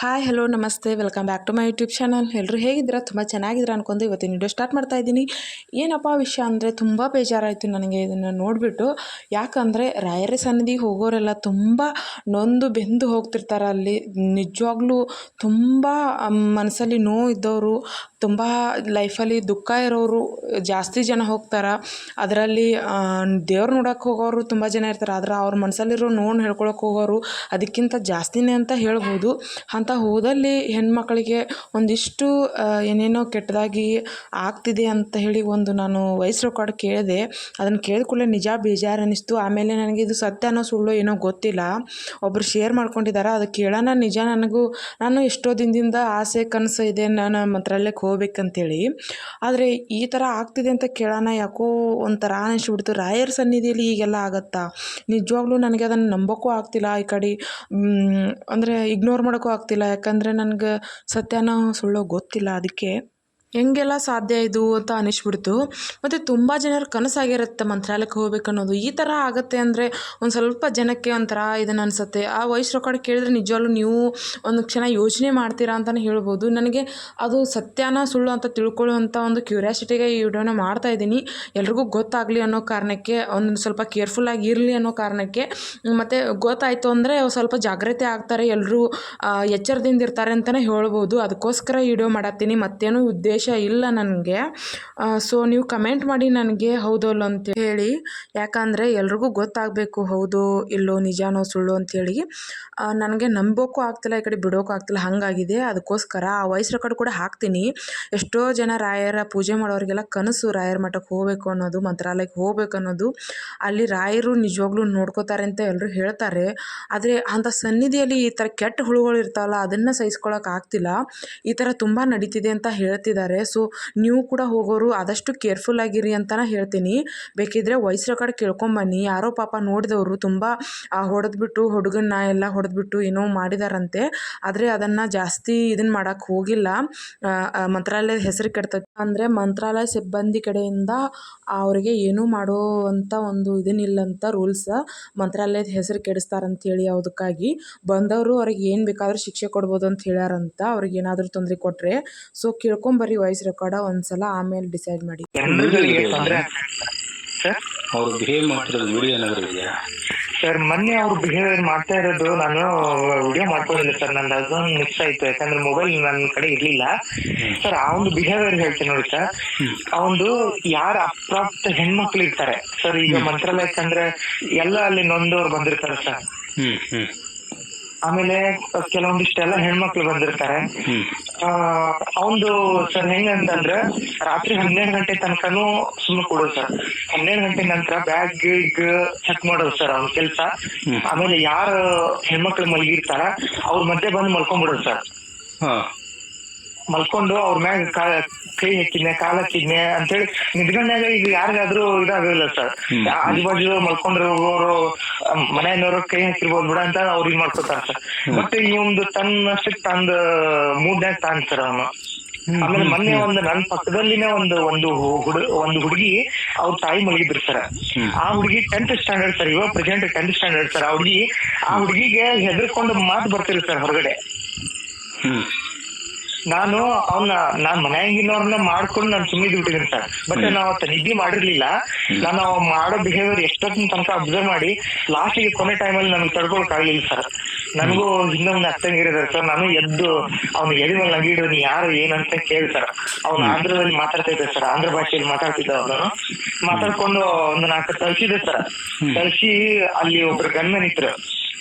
Hi hello ನಮಸ್ತೆ. Welcome back to my YouTube channel ಎಲ್ಲರೂ ಹೇಗಿದ್ದೀರಾ? ತುಂಬ ಚೆನ್ನಾಗಿದ್ದೀರಾ ಅನ್ಕೊಂಡು ಇವತ್ತಿನ ವಿಡಿಯೋ ಸ್ಟಾರ್ಟ್ ಮಾಡ್ತಾ ಇದ್ದೀನಿ. ಏನಪ್ಪ ವಿಷಯ ಅಂದರೆ ತುಂಬ ಬೇಜಾರಾಯಿತು ನನಗೆ ಇದನ್ನು ನೋಡಿಬಿಟ್ಟು. ಯಾಕಂದರೆ ರಾಯರ ಸನ್ನಿಧಿಗೆ ಹೋಗೋರೆಲ್ಲ ತುಂಬ ನೊಂದು ಬೆಂದು ಹೋಗ್ತಿರ್ತಾರೆ ಅಲ್ಲಿ. ನಿಜವಾಗ್ಲೂ ತುಂಬ ಮನಸ್ಸಲ್ಲಿ ನೋವು ಇದ್ದವರು, ತುಂಬ ಲೈಫಲ್ಲಿ ದುಃಖ ಇರೋರು ಜಾಸ್ತಿ ಜನ ಹೋಗ್ತಾರೆ. ಅದರಲ್ಲಿ ದೇವ್ರು ನೋಡೋಕೆ ಹೋಗೋರು ತುಂಬ ಜನ ಇರ್ತಾರೆ. ಆದರೆ ಅವ್ರ ಮನಸ್ಸಲ್ಲಿರೋ ನೋವು ಹೇಳ್ಕೊಳಕ್ಕೆ ಹೋಗೋರು ಅದಕ್ಕಿಂತ ಜಾಸ್ತಿನೇ ಅಂತ ಹೇಳ್ಬೋದು. ಅಂತ ಹೋದಲ್ಲಿ ಹೆಣ್ಮಕ್ಳಿಗೆ ಒಂದಿಷ್ಟು ಏನೇನೋ ಕೆಟ್ಟದಾಗಿ ಆಗ್ತಿದೆ ಅಂತ ಹೇಳಿ ಒಂದು ನಾನು ವಾಯ್ಸ್ ರೆಕಾರ್ಡ್ ಕೇಳಿದೆ, ಅದನ್ನು ಕೇಳಿದ ಕೂಡಲೇ ನಿಜ ಬೇಜಾರು ಅನ್ನಿಸ್ತು ಆಮೇಲೆ ನನಗೆ ಇದು ಸತ್ಯನೋ ಸುಳ್ಳು ಏನೋ ಗೊತ್ತಿಲ್ಲ. ಒಬ್ಬರು ಶೇರ್ ಮಾಡ್ಕೊಂಡಿದ್ದಾರೆ ಅದು ಕೇಳೋಣ ನಿಜ ನನಗೂ, ನಾನು ಎಷ್ಟೋ ದಿನದಿಂದ ಆಸೆ ಕನಸು ಇದೆ ನಾನು ಮಂತ್ರಾಲಯಕ್ಕೆ ಹೋಗ್ಬೇಕಂತೇಳಿ. ಆದರೆ ಈ ಥರ ಆಗ್ತಿದೆ ಅಂತ ಕೇಳೋಣ ಯಾಕೋ ಒಂಥರ ಅನಿಸ್ಬಿಡ್ತು. ರಾಯರ ಸನ್ನಿಧಿಯಲ್ಲಿ ಹೀಗೆಲ್ಲ ಆಗತ್ತಾ? ನಿಜವಾಗ್ಲೂ ನನಗೆ ಅದನ್ನು ನಂಬೋಕ್ಕೂ ಆಗ್ತಿಲ್ಲ ಈ ಕಡೆ. ಅಂದರೆ ಇಗ್ನೋರ್ ಮಾಡೋಕ್ಕೂ ಆಗ್ತಿಲ್ಲ. ಯಾಕಂದರೆ ನನ್ಗೆ ಸತ್ಯನೋ ಸುಳ್ಳೋ ಗೊತ್ತಿಲ್ಲ ಅದಕ್ಕೆ. ಹೆಂಗೆಲ್ಲ ಸಾಧ್ಯ ಇದು ಅಂತ ಅನಿಸ್ಬಿಡ್ತು. ಮತ್ತು ತುಂಬ ಜನರ ಕನಸಾಗಿರುತ್ತೆ ಮಂತ್ರಾಲಯಕ್ಕೆ ಹೋಗ್ಬೇಕು ಅನ್ನೋದು. ಈ ಥರ ಆಗುತ್ತೆ ಅಂದರೆ ಒಂದು ಸ್ವಲ್ಪ ಜನಕ್ಕೆ ಒಂಥರ ಇದನ್ನು ಅನಿಸುತ್ತೆ. ಆ ವಾಯ್ಸ್ ರೆಕಾರ್ಡ್ ಕೇಳಿದ್ರೆ ನಿಜವಾಗ್ಲೂ ನೀವು ಒಂದು ಕ್ಷಣ ಯೋಚನೆ ಮಾಡ್ತೀರಾ ಅಂತಲೇ ಹೇಳ್ಬೋದು. ನನಗೆ ಅದು ಸತ್ಯನ ಸುಳ್ಳು ಅಂತ ತಿಳ್ಕೊಳ್ಳುವಂಥ ಒಂದು ಕ್ಯೂರಿಯಾಸಿಟಿಗೆ ಈ ವಿಡಿಯೋನ ಮಾಡ್ತಾ ಇದ್ದೀನಿ. ಎಲ್ರಿಗೂ ಗೊತ್ತಾಗಲಿ ಅನ್ನೋ ಕಾರಣಕ್ಕೆ, ಒಂದು ಸ್ವಲ್ಪ ಕೇರ್ಫುಲ್ ಆಗಿ ಇರಲಿ ಅನ್ನೋ ಕಾರಣಕ್ಕೆ. ಮತ್ತು ಗೊತ್ತಾಯಿತು ಅಂದರೆ ಸ್ವಲ್ಪ ಜಾಗ್ರತೆ ಆಗ್ತಾರೆ. ಎಲ್ಲರೂ ಎಚ್ಚರದಿಂದ ಇರ್ತಾರೆ ಅಂತಲೇ ಹೇಳ್ಬೋದು. ಅದಕ್ಕೋಸ್ಕರ ಈ ವಿಡಿಯೋ ಮಾಡತ್ತೀನಿ. ಮತ್ತೇನು ಉದ್ದೇಶ ಇಲ್ಲ ನನಗೆ. ಸೊ ನೀವು ಕಮೆಂಟ್ ಮಾಡಿ ನನಗೆ ಹೌದಲ್ಲ ಅಂತ ಹೇಳಿ. ಯಾಕಂದರೆ ಎಲ್ರಿಗೂ ಗೊತ್ತಾಗಬೇಕು ಹೌದು ಇಲ್ಲೋ ನಿಜಾನೋ ಸುಳ್ಳು ಅಂತೇಳಿ ನನಗೆ ನಂಬೋಕ್ಕೂ ಆಗ್ತಿಲ್ಲ, ಈ ಕಡೆ ಬಿಡೋಕ್ಕೂ ಆಗ್ತಿಲ್ಲ, ಹಾಗಾಗಿದೆ. ಅದಕ್ಕೋಸ್ಕರ ಆ ವಾಯ್ಸ್ ರೆಕಾರ್ಡ್ ಕೂಡ ಹಾಕ್ತೀನಿ. ಎಷ್ಟೋ ಜನ ರಾಯರ ಪೂಜೆ ಮಾಡೋರಿಗೆಲ್ಲ ಕನಸು ರಾಯರ ಮಠಕ್ಕೆ ಹೋಗಬೇಕು ಅನ್ನೋದು, ಮಂತ್ರಾಲಯಕ್ಕೆ ಹೋಗ್ಬೇಕು ಅನ್ನೋದು, ಅಲ್ಲಿ ರಾಯರು ನಿಜವಾಗ್ಲೂ ನೋಡ್ಕೋತಾರೆ ಅಂತ ಎಲ್ಲರೂ ಹೇಳ್ತಾರೆ. ಆದರೆ ಅಂಥ ಸನ್ನಿಧಿಯಲ್ಲಿ ಈ ಥರ ಕೆಟ್ಟ ಹುಳುಗಳು ಇರ್ತಾವಲ್ಲ, ಅದನ್ನು ಸಹಿಸ್ಕೊಳಕ್ಕೆ ಆಗ್ತಿಲ್ಲ. ಈ ಥರ ತುಂಬ ನಡೀತಿದೆ ಅಂತ ಹೇಳ್ತಿದ್ದಾರೆ. ಸೊ ನೀವು ಕೂಡ ಹೋಗೋರು ಆದಷ್ಟು ಕೇರ್ಫುಲ್ ಆಗಿರಿ ಅಂತಲೇ ಹೇಳ್ತೀನಿ. ಬೇಕಿದ್ರೆ ವಯಸ್ಸರ ಕಡೆ ಕೇಳ್ಕೊಂಬನ್ನಿ. ಯಾರೋ ಪಾಪ ನೋಡಿದವರು ತುಂಬ ಹೊಡೆದ್ಬಿಟ್ಟು ಹುಡುಗನ್ನ ಎಲ್ಲ ಹೊಡೆದ್ಬಿಟ್ಟು ಏನೋ ಮಾಡಿದಾರಂತೆ. ಆದರೆ ಅದನ್ನು ಜಾಸ್ತಿ ಇದನ್ನು ಮಾಡೋಕ್ಕೆ ಹೋಗಿಲ್ಲ. ಮಂತ್ರಾಲಯದ ಹೆಸರು ಕೆಡ್ತೈತೆ. ಅಂದರೆ ಮಂತ್ರಾಲಯ ಸಿಬ್ಬಂದಿ ಕಡೆಯಿಂದ ಅವರಿಗೆ ಏನೂ ಮಾಡುವಂಥ ಒಂದು ಇದನ್ನಿಲ್ಲಂತ ರೂಲ್ಸ್ ಮಂತ್ರಾಲಯದ ಹೆಸರು ಕೆಡಿಸ್ತಾರಂತೇಳಿ ಅದಕ್ಕಾಗಿ ಬಂದವರು ಅವ್ರಿಗೆ ಏನು ಬೇಕಾದರೂ ಶಿಕ್ಷೆ ಕೊಡ್ಬೋದು ಅಂತ ಹೇಳ್ಯಾರಂತ. ಅವ್ರಿಗೆ ಏನಾದರೂ ತೊಂದರೆ ಕೊಟ್ಟರೆ ಸೊ ಕೇಳ್ಕೊಂಬರ್ರಿ ವಾಯ್ಸ್ ರೆಕಾರ್ಡ್ ಒಂದ್ಸಲ ಆಮೇಲೆ ಡಿಸೈಡ್ ಮಾಡಿ. ಅವರು ತೊಂದರೆ ಸರ್? ಅವ್ರು ಬಿಹೇವ್ ಮಾಡ್ತಿರೋದು ವಿಡಿಯೋ ಏನಾದ್ರು ಇದೆಯಾ? ಸರ್ ಮೊನ್ನೆ ಅವ್ರು ಬಿಹೇವಿಯರ್ ಮಾಡ್ತಾ ಇರೋದು ನಾನು ವಿಡಿಯೋ ಮಾಡ್ಕೊಂಡಿಲ್ಲ ಸರ್ ನಂದು ಅದೊಂದು ಮಿಸ್ ಆಯ್ತು ಯಾಕಂದ್ರೆ ಮೊಬೈಲ್ ನನ್ನ ಕಡೆ ಇರ್ಲಿಲ್ಲ. ಸರ್ ಆ ಒಂದು ಬಿಹೇವಿಯರ್ ಹೇಳ್ತೀನಿ ನೋಡಿ ಸರ್. ಅವನು ಯಾರ ಅಪ್ರಾಪ್ತ ಹೆಣ್ಮಕ್ಳು ಇರ್ತಾರೆ. ಸರ್ ಈಗ ಮಂತ್ರಾಲಯಕ್ಕೆ ಅಂದ್ರೆ ಎಲ್ಲ ಅಲ್ಲಿ ನೊಂದವ್ರು ಬಂದಿರ್ತಾರೆ ಸರ್. ಹ್ಮ್ ಹ್ಮ್. ಆಮೇಲೆ ಕೆಲವೊಂದಿಷ್ಟೆಲ್ಲ ಹೆಣ್ಮಕ್ಳು ಬಂದಿರ್ತಾರೆ. ಆ ಅವಂದು ಸರ್ ಹೆಂಗಂತಂದ್ರೆ ರಾತ್ರಿ ಹನ್ನೆರಡು ಗಂಟೆ ತನಕನು ಸುಮ್ಮನೆ ಕೊಡೋದು ಸರ್. ಹನ್ನೆರಡು ಗಂಟೆ ನಂತರ ಬ್ಯಾಗ್ ಚೆಕ್ ಮಾಡೋದು ಸರ್ ಅವ್ನ ಕೆಲಸ. ಆಮೇಲೆ ಯಾರು ಹೆಣ್ಮಕ್ಳು ಮಲಗಿರ್ತಾರ ಅವ್ರ ಮಧ್ಯೆ ಬಂದು ಮಲ್ಕೊಂಡ್ಬಿಡೋದು ಸರ್. ಹಾ. ಮಲ್ಕೊಂಡು ಅವ್ರ ಮ್ಯಾಗ ಕಾ- ಹಾಕಿದ್ನೆ ಕಾಲ್ ಹಾಕಿದ್ನೆ ಅಂತೇಳಿ ನಿದ್ಕೊಂಡಾಗ ಈಗ ಯಾರಿಗಾದ್ರೂ ಇದಾಗಲಿಲ್ಲ ಸರ್. ಆಜು ಬಾಜು ಮಲ್ಕೊಂಡಿರೋರು ಮನೆಯವರು ಕೈ ಹಾಕಿರ್ಬೋದು ಬಿಡ ಅಂತ ಅವ್ರು ಇದ್ ಮಾಡ್ಕೊತಾರ ಸರ್. ಬಟ್ ಈ ಒಂದು ತನ್ನಷ್ಟಕ್ಕೆ ತಂದ ಮೂಡ್ನಾಗ ತಾನ್ ಸರ್ ಅವನು. ಆಮೇಲೆ ಮೊನ್ನೆ ಒಂದು ನನ್ನ ಪಕ್ಕದಲ್ಲಿನೇ ಒಂದು ಒಂದು ಹುಡುಗ ಒಂದು ಹುಡುಗಿ ಅವ್ರ ತಾಯಿ ಮಲಗಿದ್ರು ಸರ್. ಆ ಹುಡುಗಿ ಟೆಂತ್ ಸ್ಟ್ಯಾಂಡರ್ಡ್ ಸರ್ ಇವಾಗ ಪ್ರೆಸೆಂಟ್ ಟೆಂತ್ ಸ್ಟ್ಯಾಂಡರ್ಡ್ ಸರ್. ಆ ಹುಡುಗಿ ಆ ಹುಡುಗಿಗೆ ಹೆದರ್ಕೊಂಡು ಮಾತು ಬರ್ತಿಲ್ಲ ಸರ್ ಹೊರಗಡೆ. ನಾನು ಅವನ್ನ ನಾನ್ ಮನೆಯಾಗಿನವ್ರನ್ನ ಮಾಡ್ಕೊಂಡು ನಾನು ಸುಮ್ಮನೆ ಬಿಟ್ಟಿದ್ದೀನಿ ಸರ್. ಬಟ್ ನಾವು ಅವತ್ತ ನಿದ್ದೆ ಮಾಡಿರ್ಲಿಲ್ಲ. ನಾನು ಅವ್ ಮಾಡೋ ಬಿಹೇವಿಯರ್ ಎಷ್ಟೊತ್ತಿನ ತನಕ ಅಬ್ಸರ್ವ್ ಮಾಡಿ ಲಾಸ್ಟ್ಗೆ ಕೊನೆ ಟೈಮಲ್ಲಿ ನನ್ಗೆ ತಡ್ಕೊಳಕ್ ಆಗ್ಲಿಲ್ಲ ಸರ್. ನನಗೂ ಇನ್ನೊಂದು ಅತ್ತಂಗಿರಿದಾರೆ ಸರ್. ನಾನು ಎದ್ದು ಅವ್ನ ಎದೆ ಮೇಲೆ ನಗಿಡು ನೀ ಯಾರು ಏನಂತ ಕೇಳಿ ಸರ್. ಅವ್ನು ಆಂಧ್ರದಲ್ಲಿ ಮಾತಾಡ್ತಾ ಇದ್ದೆ ಸರ್. ಆಂಧ್ರ ಭಾಷೆಯಲ್ಲಿ ಮಾತಾಡ್ತಿದ್ದ ಅವನು. ಮಾತಾಡ್ಕೊಂಡು ಒಂದು ನಾಲ್ಕು ತಳ್ಸಿದೆ ಸರ್. ತಲ್ಸಿ ಅಲ್ಲಿ ಒಬ್ರು ಗಂಡನ್ ಇತ್ತು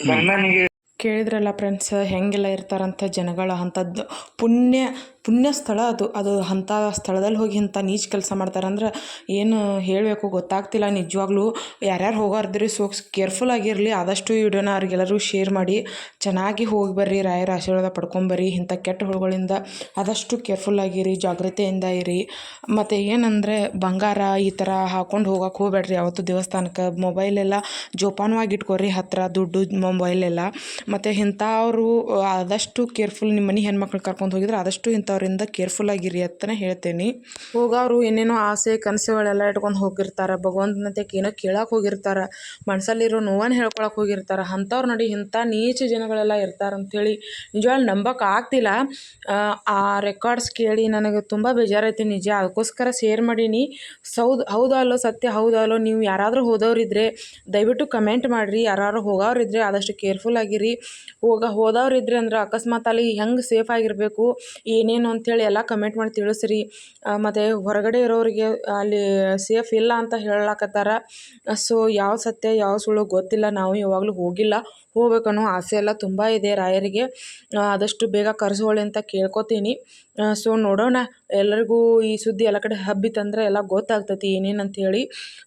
ಗನ್ಮನಿಗೆ ಕೇಳಿದ್ರಲ್ಲ ಫ್ರೆಂಡ್ಸ್ ಹೆಂಗೆಲ್ಲ ಇರ್ತಾರಂತ ಜನಗಳ ಅಂಥದ್ದು ಪುಣ್ಯ ಪುಣ್ಯ ಸ್ಥಳ ಅದು. ಅದು ಅಂಥ ಸ್ಥಳದಲ್ಲಿ ಹೋಗಿ ಇಂಥ ನೀಚ ಕೆಲಸ ಮಾಡ್ತಾರಂದ್ರೆ ಏನು ಹೇಳಬೇಕು ಗೊತ್ತಾಗ್ತಿಲ್ಲ. ನಿಜವಾಗ್ಲೂ ಯಾರ್ಯಾರು ಹೋಗಾರ್ದ್ರಿ ಸೊ ಕೇರ್ಫುಲ್ ಆಗಿರಲಿ. ಆದಷ್ಟು ವಿಡಿಯೋನ ಅವ್ರಿಗೆಲ್ಲರೂ ಶೇರ್ ಮಾಡಿ. ಚೆನ್ನಾಗಿ ಹೋಗಿ ಬರ್ರಿ. ರಾಯರ ಆಶೀರ್ವಾದ ಪಡ್ಕೊಂಬರ್ರಿ ಇಂಥ ಕೆಟ್ಟ ಹುಳುಗಳಿಂದ ಆದಷ್ಟು ಕೇರ್ಫುಲ್ ಆಗಿರಿ. ಜಾಗ್ರತೆಯಿಂದ ಇರಿ. ಮತ್ತು ಏನಂದರೆ ಬಂಗಾರ ಈ ಥರ ಹಾಕೊಂಡು ಹೋಗಕ್ಕೆ ಹೋಗ್ಬೇಡ್ರಿ. ಯಾವತ್ತು ದೇವಸ್ಥಾನಕ್ಕೆ ಮೊಬೈಲೆಲ್ಲ ಜೋಪಾನವಾಗಿ ಇಟ್ಕೊರಿ. ಹತ್ತಿರ ದುಡ್ಡು ಮೊಬೈಲೆಲ್ಲ ಮತ್ತು ಇಂಥವ್ರು ಆದಷ್ಟು ಕೇರ್ಫುಲ್ ನಿಮ್ಮ ಮನೆ ಹೆಣ್ಮಕ್ಳು ಕರ್ಕೊಂಡು ಹೋಗಿದ್ರೆ ಆದಷ್ಟು ಇಂಥ ಹೋಗೋರಿಂದ ಕೇರ್ಫುಲ್ ಆಗಿರಿ ಅಂತಾನೆ ಹೇಳ್ತೇನೆ. ಹೋಗೋರು ಏನೇನೋ ಆಸೆ, ಕನಸುಗಳೆಲ್ಲ ಇಟ್ಕೊಂಡು ಹೋಗಿರ್ತಾರೆ ಭಗವಂತನಂತೆ ಏನೋ ಕೇಳಕ್ಕೆ ಹೋಗಿರ್ತಾರೆ ಮನಸ್ಸಲ್ಲಿರೋ ನೋವನ್ನು ಹೇಳ್ಕೊಳಕ್ಕೆ ಹೋಗಿರ್ತಾರೆ, ಅಂಥವ್ರ ನಡಿ ಇಂಥ ನೀಚ ಜನಗಳೆಲ್ಲ ಇರ್ತಾರೆ ಅಂಥೇಳಿ ನಿಜವಾಗ್ಲೂ ನಂಬಕ್ಕೆ ಆಗ್ತಿಲ್ಲ. ಆ ರೆಕಾರ್ಡ್ಸ್ ಕೇಳಿ ನನಗೆ ತುಂಬ ಬೇಜಾರೈತಿ ನಿಜ, ಅದಕ್ಕೋಸ್ಕರ ಶೇರ್ ಮಾಡೀನಿ. ಸೌದ್, ಹೌದಲ್ಲೋ ಸತ್ಯ, ಹೌದಲ್ಲೋ ನೀವು ಯಾರಾದರೂ ಹೋದವ್ರಿದ್ರೆ ದಯವಿಟ್ಟು ಕಮೆಂಟ್ ಮಾಡಿರಿ ಯಾರು ಹೋಗೋರಿದ್ರೆ ಆದಷ್ಟು ಕೇರ್ಫುಲ್ ಆಗಿರಿ. ಹೋಗ, ಹೋದವ್ರಿದ್ರೆ ಅಂದ್ರೆ ಅಕಸ್ಮಾತ್ ಅಲ್ಲಿ ಹೆಂಗೆ ಸೇಫ್ ಆಗಿರಬೇಕು, ಏನೇನು ಅಂಥೇಳಿ ಎಲ್ಲ ಕಮೆಂಟ್ ಮಾಡಿ ತಿಳಿಸ್ರಿ. ಮತ್ತು ಹೊರಗಡೆ ಇರೋರಿಗೆ ಅಲ್ಲಿ ಸೇಫ್ ಇಲ್ಲ ಅಂತ ಹೇಳಕತ್ತಾರ. ಸೊ ಯಾವ ಸತ್ಯ, ಯಾವ ಸುಳ್ಳು ಗೊತ್ತಿಲ್ಲ. ನಾವು ಯಾವಾಗಲೂ ಹೋಗಿಲ್ಲ. ಹೋಗ್ಬೇಕನ್ನೋ ಆಸೆ ಎಲ್ಲ ತುಂಬ ಇದೆ ರಾಯರಿಗೆ. ಆದಷ್ಟು ಬೇಗ ಕರೆಸೋಳಿ ಅಂತ ಕೇಳ್ಕೊತೀನಿ. ಸೊ ನೋಡೋಣ. ಎಲ್ಲರಿಗೂ ಈ ಸುದ್ದಿ ಎಲ್ಲ ಕಡೆ ಹಬ್ಬಿತ್ತಂದ್ರೆ ಎಲ್ಲ ಗೊತ್ತಾಗ್ತೈತಿ ಏನೇನು ಅಂಥೇಳಿ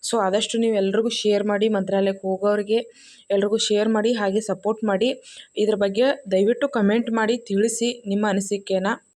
ಸೊ ಆದಷ್ಟು ನೀವು ಎಲ್ರಿಗೂ ಶೇರ್ ಮಾಡಿ, ಮಂತ್ರಾಲಯಕ್ಕೆ ಹೋಗೋರಿಗೆ ಎಲ್ರಿಗೂ ಶೇರ್ ಮಾಡಿ, ಹಾಗೆ ಸಪೋರ್ಟ್ ಮಾಡಿ. ಇದ್ರ ಬಗ್ಗೆ ದಯವಿಟ್ಟು ಕಮೆಂಟ್ ಮಾಡಿ, ತಿಳಿಸಿ ನಿಮ್ಮ ಅನಿಸಿಕೆನ.